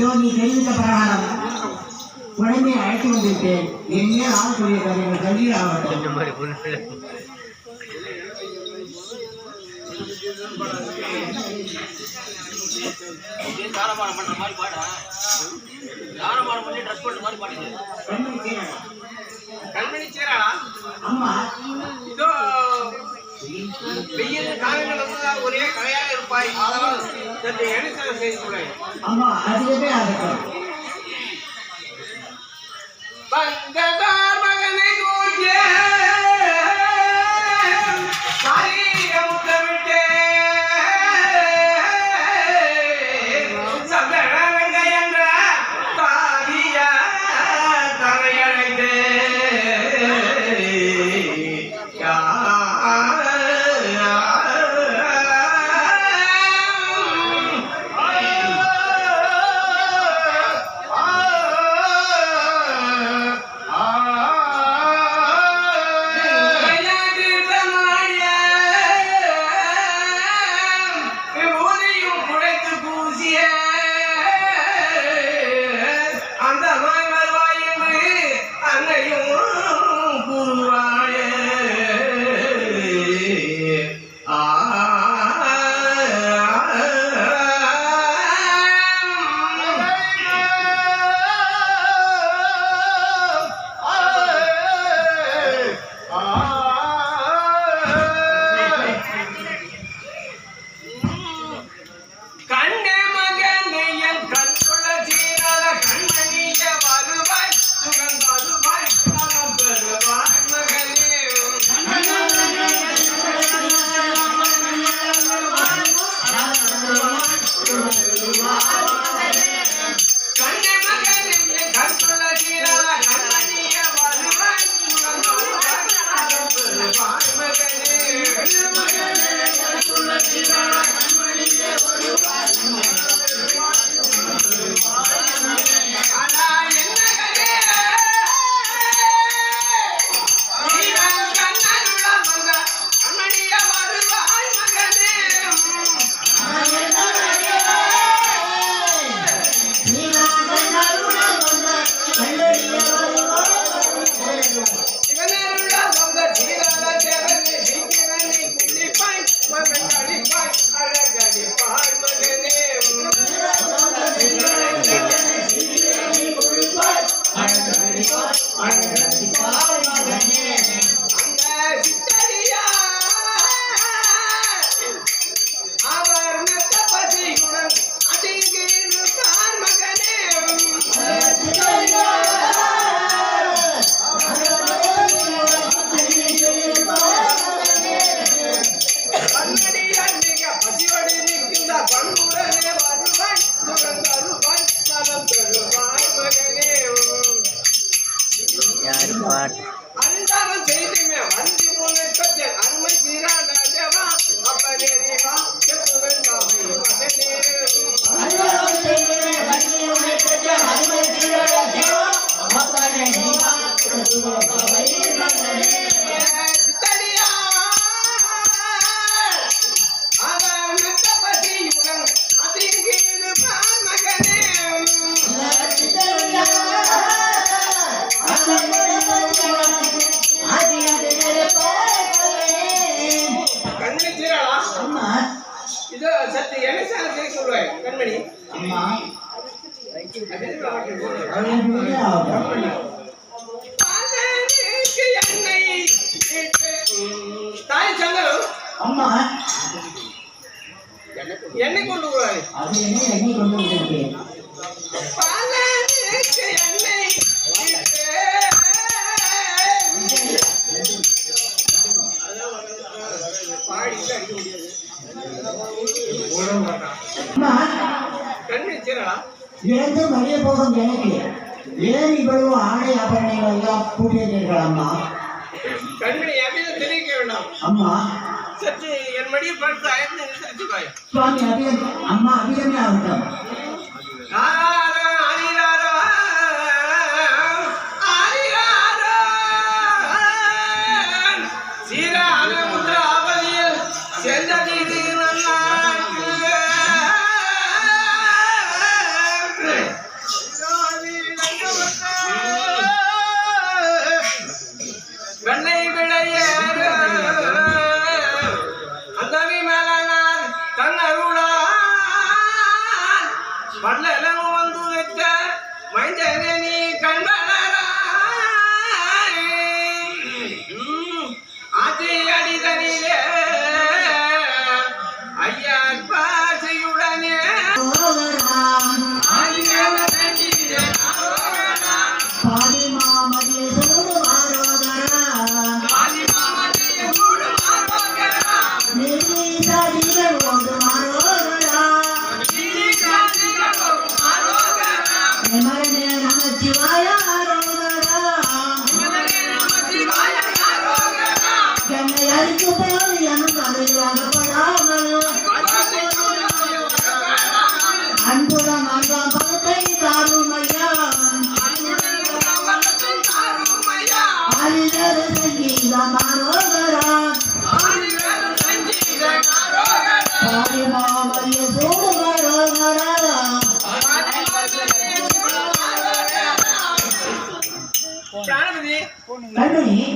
இதோ நீ தெரிவித்த பிரகாரம் குழந்தையை அழைத்து வந்திருக்கேன் என்ன ஆகக்கூடிய காரியங்கள் சொல்லி ஆகட்டும் தாரபாரம் பண்ற மாதிரி பாடா. தாரபாரம் பண்ணி ட்ரெஸ் பண்ற மாதிரி பாடுங்க. கண்மணி சீரா. கண்மணி சீராளா? அம்மா இதோ வெயில் காலங்கள் ஒரே கலையாக இருப்பாய். அதனால் சற்று எரிசலை செய்து கொள்ள அம்மா அதுவே ஆகட்டும். வந்ததார் மகனை கூட்டிய இட்டு, ம், தாய் சங்கரு அம்மா. எண்ணெய் கொண்டு வருவாய் அது என்ன எண்ணி கொண்டு வந்திருக்கேன் இழந்து மறிய போகும் எனக்கு. ஏன் இவ்வளவு ஆடை ஆபரணங்கள் எல்லாம் கூட்டி வைக்கிறீர்கள் அம்மா அம்மா. சற்று என் மடியை பார்த்து அயர்ந்து சுவாமி அபியம் அம்மா அபியமே ஆகட்டும்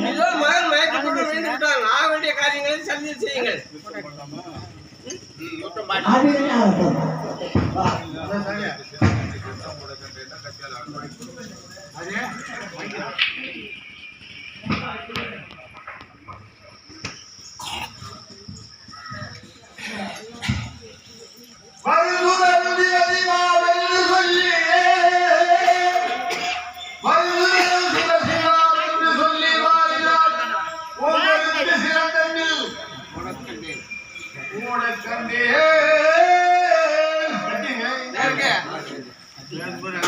இதோ மகன் மயக்க ஆக வேண்டிய காரியங்களை சந்தித்து செய்யுங்கள்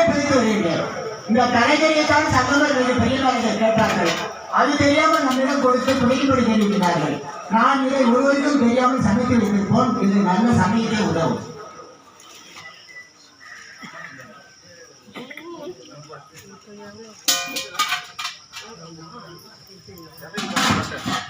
எல்லாருமே பிரித்து வருகின்றேன் இந்த தலைகரியை தான் சங்கமர்கள் பெரியவர்கள் கேட்டார்கள் அது தெரியாமல் நம்மிடம் கொடுத்து குறைபடி தெரிவிக்கிறார்கள் நான் இதை ஒருவருக்கும் தெரியாமல் சமைத்து வைத்திருப்போம் இது நல்ல சமயத்தை உதவும். Thank.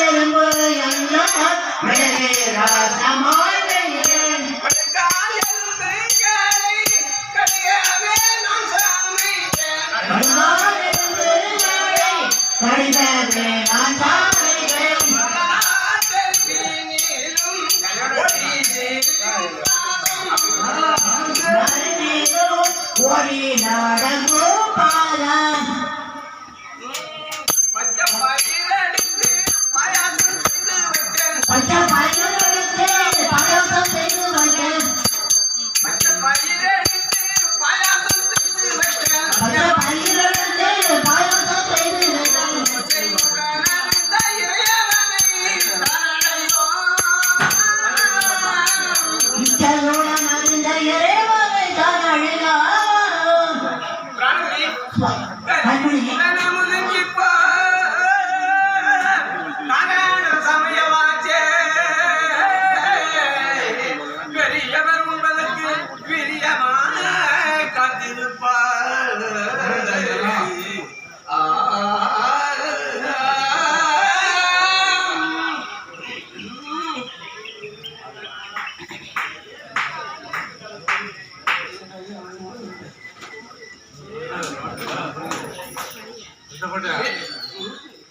எலும்பு எல்லாம் மெழுகு ராசமா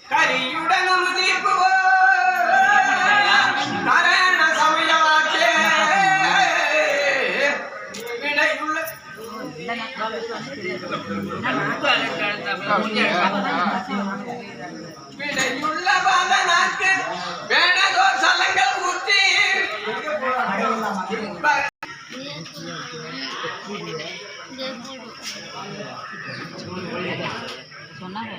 கரியுடன் நாராயண சமயமாச்சே வினையுள்ள வினையுள்ள பாதனாக்கு வேணதோ சலங்கள் ஊற்றி வாங்க